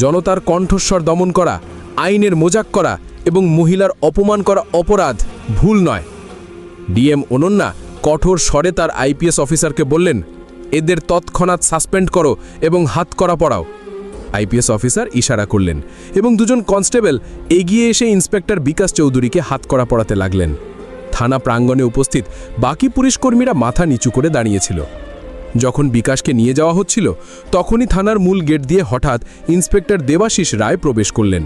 জনতার কণ্ঠস্বর দমন করা, আইনের মোজাক করা এবং মহিলার অপমান করা অপরাধ ভুল নয়। ডিএম অনন্যা কঠোর স্বরে তার আইপিএস অফিসারকে বললেন, এদের তৎক্ষণাৎ সাসপেন্ড করো এবং হাত করা পড়াও। আইপিএস অফিসার ইশারা করলেন এবং দুজন কনস্টেবল এগিয়ে এসে ইন্সপেক্টর বিকাশ চৌধুরীকে হাত করা পড়াতে লাগলেন। থানা প্রাঙ্গণে উপস্থিত বাকি পুলিশকর্মীরা মাথা নিচু করে দাঁড়িয়েছিল। যখন বিকাশকে নিয়ে যাওয়া হচ্ছিল, তখনই থানার মূল গেট দিয়ে হঠাৎ ইন্সপেক্টর দেবাশিস রায় প্রবেশ করলেন।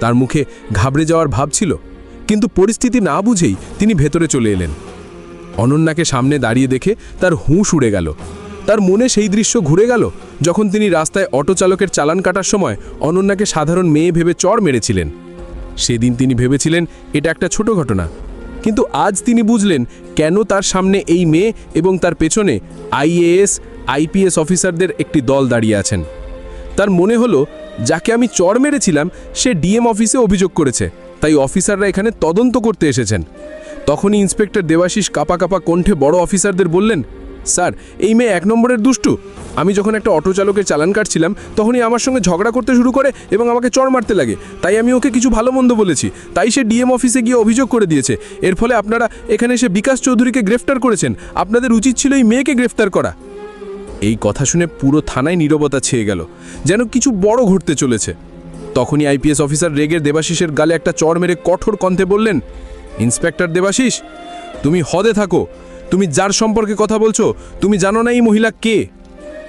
তার মুখে ঘাবড়ে যাওয়ার ভাব ছিল, কিন্তু পরিস্থিতি না বুঝেই তিনি ভেতরে চলে এলেন। অনন্যাকে সামনে দাঁড়িয়ে দেখে তার হুঁশ উড়ে গেল। তার মনে সেই দৃশ্য ঘুরে গেল যখন তিনি রাস্তায় অটো চালকের চালান কাটার সময় অনন্যাকে সাধারণ মেয়ে ভেবে চড় মেরেছিলেন। সেদিন তিনি ভেবেছিলেন, এটা একটা ছোট ঘটনা। কিন্তু আজ তিনি বুঝলেন কেন তার সামনে এই মেয়ে এবং তার পেছনে আইএএস, আইপিএস অফিসারদের একটি দল দাঁড়িয়ে আছেন। তার মনে হলো, যাকে আমি চড় মেরেছিলাম, সে ডিএম অফিসে অভিযোগ করেছে, তাই অফিসাররা এখানে তদন্ত করতে এসেছেন। তখনই ইন্সপেক্টর দেবাশিস কাপা কাপা কণ্ঠে বড় অফিসারদের বললেন স্যার, এই মেয়ে এক নম্বরের দুষ্টু। আমি যখন একটা অটো চালকের চালান কাটছিলাম, তখনই আমার সঙ্গে ঝগড়া করতে শুরু করে এবং আমাকে চড় মারতে লাগে। তাই আমি ওকে কিছু ভালো মন্দ বলেছি। তাই সে ডিএম অফিসে গিয়ে অভিযোগ করে দিয়েছে। এর ফলে আপনারা এখানে এসে বিকাশ চৌধুরীকে গ্রেফতার করেছেন। আপনাদের উচিত ছিল এই মেয়েকে গ্রেফতার করা। এই কথা শুনে পুরো থানায় নীরবতা ছেয়ে গেল। যেন কিছু বড় ঘটতে চলেছে। তখনই আইপিএস অফিসার রেগের দেবাশিসের গালে একটা চড় মেরে কঠোর কণ্ঠে বললেন, ইন্সপেক্টর দেবাশিস, তুমি হদে থাকো। তুমি যার সম্পর্কে কথা বলছো, তুমি জানো না এই মহিলা কে?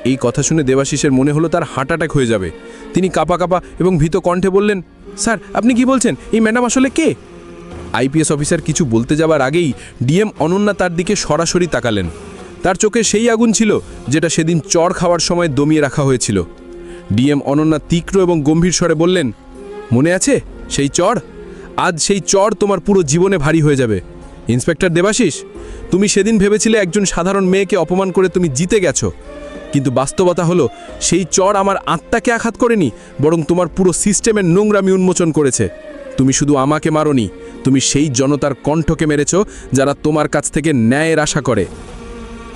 এই কথা শুনে দেবাশিসের মনে হলো তার হার্ট অ্যাটাক হয়ে যাবে। তিনি কাপা কাপা এবং ভীত কণ্ঠে বললেন, স্যার, আপনি কি বলছেন? এই ম্যাডাম আসলে কে? আইপিএস অফিসার কিছু বলতে যাবার আগেই ডিএম অনন্যা তার দিকে সরাসরি তাকালেন। তার চোখে সেই আগুন ছিল যেটা সেদিন চর খাওয়ার সময় দমিয়ে রাখা হয়েছিল। ডিএম অনন্যা তীক্ষ্ণ এবং গম্ভীর স্বরে বললেন, মনে আছে? সেই চর? আজ সেই চর তোমার পুরো জীবনে ভারী হয়ে যাবে। ইন্সপেক্টর দেবাশিস, তুমি সেদিন ভেবেছিলে একজন সাধারণ মেয়েকে অপমান করে তুমি জিতে গেছো। কিন্তু বাস্তবতা হলো, সেই চর আমার আত্মাকে আঘাত করেনি, বরং তোমার পুরো সিস্টেমের নোংরামি উন্মোচন করেছে। তুমি শুধু আমাকে মারোনি, তুমি সেই জনতার কণ্ঠকে মেরেছ, যারা তোমার কাছ থেকে ন্যায়ের আশা করে।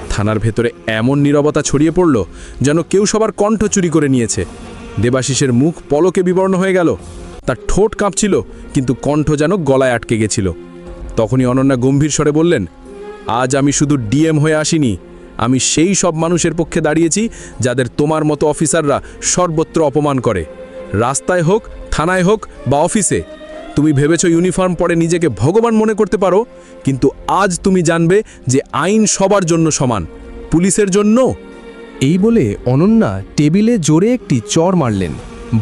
থানার ভেতরে এমন নীরবতা ছড়িয়ে পড়ল, যেন কেউ সবার কণ্ঠ চুরি করে নিয়েছে। দেবাশিসের মুখ পলকে বিবর্ণ হয়ে গেল। তার ঠোঁট কাঁপছিল, কিন্তু কণ্ঠ যেন গলায় আটকে গেছিল। তখনই অনন্যা গম্ভীর স্বরে বললেন, আজ আমি শুধু ডিএম হয়ে আসিনি, আমি সেই সব মানুষের পক্ষে দাঁড়িয়েছি যাদের তোমার মতো অফিসাররা সর্বত্র অপমান করে। রাস্তায় হোক, থানায় হোক বা অফিসে, তুমি ভেবেছ ইউনিফর্ম পরে নিজেকে ভগবান মনে করতে পারো, কিন্তু আজ তুমি জানবে যে আইন সবার জন্য সমান, পুলিশের জন্য? এই বলে অনন্যা টেবিলে জোরে একটি চর মারলেন।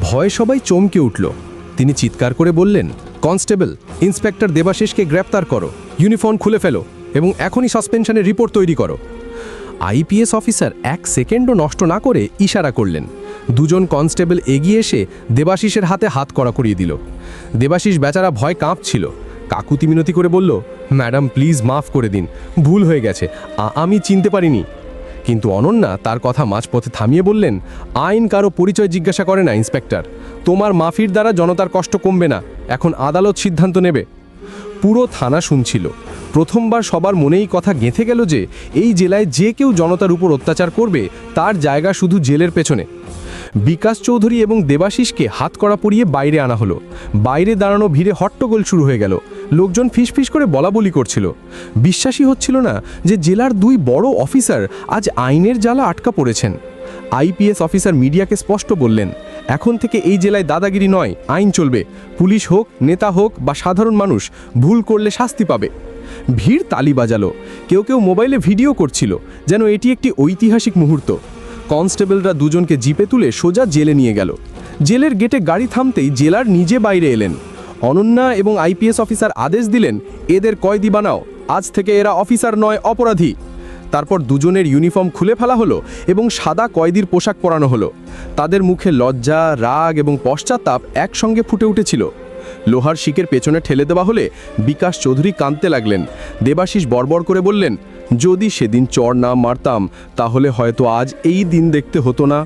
ভয় সবাই চমকে উঠল। তিনি চিৎকার করে বললেন কনস্টেবল, ইন্সপেক্টর দেবাশিসকে গ্রেপ্তার করো, ইউনিফর্ম খুলে ফেলো এবং এখনই সাসপেনশনের রিপোর্ট তৈরি করো। আইপিএস অফিসার এক সেকেন্ডও নষ্ট না করে ইশারা করলেন। দুজন কনস্টেবল এগিয়ে এসে দেবাশিসের হাতে হাত কড়া করিয়ে দিল। দেবাশিস বেচারা ভয় কাঁপছিল। কাকুতি মিনতি করে বলল, ম্যাডাম, প্লিজ মাফ করে দিন। ভুল হয়ে গেছে। আমি চিনতে পারিনি। কিন্তু অনন্যা তার কথা মাঝপথে থামিয়ে বললেন, আইন কারও পরিচয় জিজ্ঞাসা করে না, ইন্সপেক্টর। তোমার মাফির দ্বারা জনতার কষ্ট কমবে না, এখন আদালত সিদ্ধান্ত নেবে। পুরো থানা শুনছিল। প্রথমবার সবার মনেই কথা গেঁথে গেল যে এই জেলায় যে কেউ জনতার উপর অত্যাচার করবে, তার জায়গা শুধু জেলের পেছনে। বিকাশ চৌধুরী এবং দেবাশিসকে হাত করা পরিয়ে বাইরে আনা হলো। বাইরে দাঁড়ানো ভিড়ে হট্টগোল শুরু হয়ে গেল। লোকজন ফিসফিস করে বলা বলি করছিল। বিশ্বাসই হচ্ছিল না যে জেলার দুই বড় অফিসার আজ আইনের জ্বালা আটকা পড়েছেন। আইপিএস অফিসার মিডিয়াকে স্পষ্ট বললেন, এখন থেকে এই জেলায় দাদাগিরি নয়, আইন চলবে। পুলিশ হোক, নেতা হোক বা সাধারণ মানুষ, ভুল করলে শাস্তি পাবে। ভিড় তালি বাজালো। কেউ কেউ মোবাইলে ভিডিও করছিল, যেন এটি একটি ঐতিহাসিক মুহূর্ত। কনস্টেবলরা দুজনকে জিপে তুলে সোজা জেলে নিয়ে গেল। জেলের গেটে গাড়ি থামতেই জেলার নিজে বাইরে এলেন। অনন্যা এবং আইপিএস অফিসার আদেশ দিলেন, এদের কয়দি বানাও। আজ থেকে এরা অফিসার নয়, অপরাধী। তারপর দুজনের ইউনিফর্ম খুলে ফেলা হলো এবং সাদা কয়েদির পোশাক পরানো হলো। তাদের মুখে লজ্জা, রাগ এবং পশ্চাত্তাপ একসঙ্গে ফুটে উঠেছিল। লোহার শিকের পেছনে ঠেলে দেওয়া হলে বিকাশ চৌধুরী কাঁদতে লাগলেন। দেবাশিস বর্বর করে বললেন, যদি সেদিন চর না মারতাম, তাহলে হয়তো আজ এই দিন দেখতে হতো না।